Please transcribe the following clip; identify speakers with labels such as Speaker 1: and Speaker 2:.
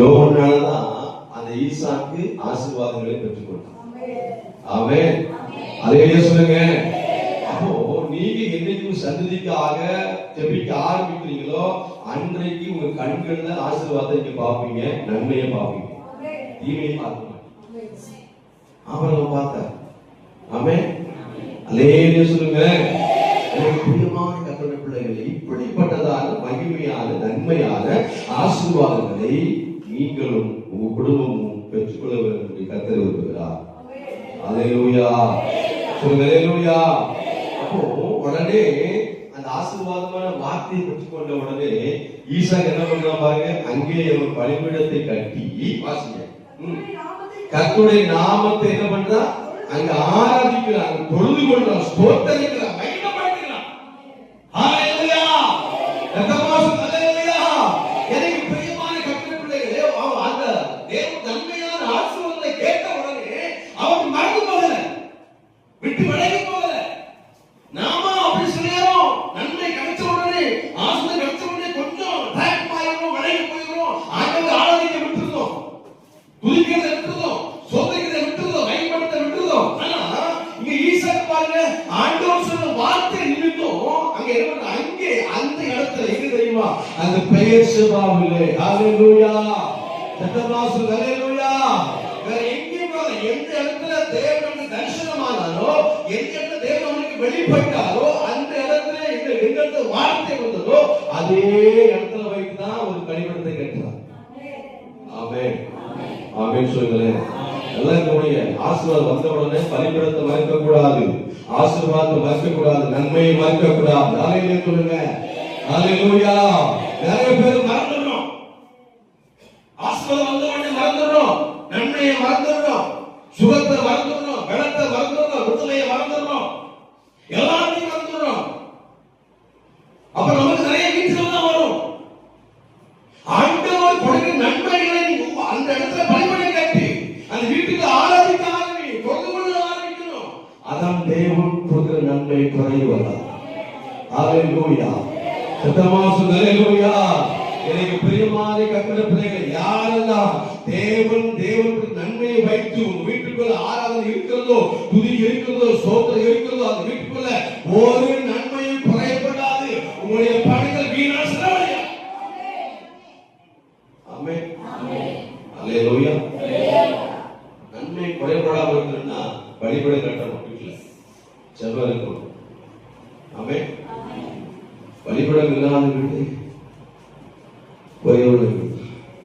Speaker 1: யோகனாலதான் அந்த ஈசாக்கு ஆசீர்வாதங்களை பெற்றுக்கொண்டான் அவன் அதையே சொல்லுங்க. அப்போ நீங்க என்னைக்கும் சந்ததிக்காக ஜெபிக்க ஆரம்பிக்கிறீங்களோ அன்றைக்கு உங்க கண்கள்ல ஆசீர்வாதத்தை நீங்க பாப்பீங்க நன்மையை பார்ப்பீங்க. தீமையை பார்க்க மாட்டீங்க அப்புறம் பார்த்தார். ஆமே அதே சொல்லுங்க. நன்மையான ஆசீர்வாதங்களை நீங்களும் உங்க குடும்பமும் பெற்றுக்கொள்ள வேண்டும் என்று கத்தர் விரும்புகிறார். அலையூயா சொல்லுங்க அலையூயா அப்போ உடனே அந்த ஆசீர்வாதமான வார்த்தையை பெற்றுக்கொண்ட உடனே ஈசா என்ன பண்றான் பாருங்க அங்கே அவன் பலிபீடத்தை கட்டி வாசிங்க. கத்துடைய நாமத்தை என்ன பண்றா? அங்க ஆராதிக்கிறான் தொழுது கொள்றான் ஸ்தோத்தரிக்கிறான் மகிமைப்படுத்துகிறான் ஹalleluya ரத்தமாசம் ஹalleluya எனக்கு பிரியமான கர்த்தருடைய பிள்ளைகளே அவன் அந்த தேவ நன்மையான ஆசீர்வாதத்தை கேட்ட உடனே அவன் மறந்து போகல விட்டு விலகி போகல நாம அப்படி சொல்லிடுறோம் நன்மை கிடைச்ச உடனே ஆசீர்வாதம் கிடைச்ச உடனே கொஞ்சம் டேக் ஆயிரும் விலகி போயிடும் ஆண்டவர் ஆராதிக்க விட்டுருந்தோம் துதிக்கிறத விட்டுருந்தோம் சோதனைக்கிறத விட்டுருந்தோம் பயன்படுத்த விட்டுருந்தோம் ஆனா இங்க ஈசாக்கு பாருங்க ஆண்டவர் சொன்ன வார்த்தை நிமித்தம் அங்க என்ன பண்ற அங்கே அந்த இடத்துல எங்க தெரியுமா அந்த பெயர் சிவாவிலே. ஹalleluya. சத்தமாசு ஹalleluya. வேற எங்கேயும் போல எந்த இடத்துல தேவனுக்கு தரிசனமானாலோ எந்த இடத்துல தேவன் அவனுக்கு வெளிப்பட்டாரோ அந்த இடத்துல இந்த எந்த வார்த்தை வந்ததோ அதே இடத்துல வைத்து தான் ஒரு கனிமணத்தை கேட்டார் ஆமே ஆமே சொல்லுங்களேன். எல்லாம் ஆசீர்வாதம் வந்த உடனே பலிபடத்தை மறக்க கூடாது ஆசீர்வாதத்தை மறக்க கூடாது நன்மையை மறக்க கூடாது ஹalleluya சொல்லுங்க. ஹalleluya நிறைய பேர் மறந்துடுறோம். ஆசீர்வாதம் வந்த உடனே மறந்துடுறோம். நன்மையை மறந்துடுறோம். சுகத்தை மறந்துடுறோம். பலத்தை மறந்துடுறோம். விடுதலையை மறந்துடுறோம். எல்லாத்தையும் மறந்துடுறோம். அப்ப நமக்கு நிறைய வீட்டுல தான் வரும். ஆண்டவர் கொடுக்கிற நன்மைகளை அந்த இடத்துல பணிபடை கட்டி அந்த வீட்டுக்கு ஆராதிக்க ஆரம்பி தொழுது கொள்ள ஆரம்பிக்கணும். அதான் தேவன் கொடுக்கிற நன்மை குறைவதா ஹalleluya சத்தமாசு எனக்கு பிரியமான கத்திர பிள்ளைகள் யாரெல்லாம் தேவன் தேவனுக்கு நன்மையை வைத்து உங்க வீட்டுக்குள்ள ஆராதனை இருக்கிறதோ துதி இருக்கிறதோ சோத்திரம் இருக்கிறதோ அந்த வீட்டுக்குள்ள ஒரு நன்மையும் குறையப்படாது. உங்களுடைய பணிகள் வீணா செலவழியாது ஆமென். அல்லேலூயா நன்மை குறைபடாம இருக்கணும்னா வழிபட கட்டணும் வீட்டுல செவ்வம் இருக்கணும் బలి కూడా వెళ్ళాలనుకుంటే పోయేవాళ్ళు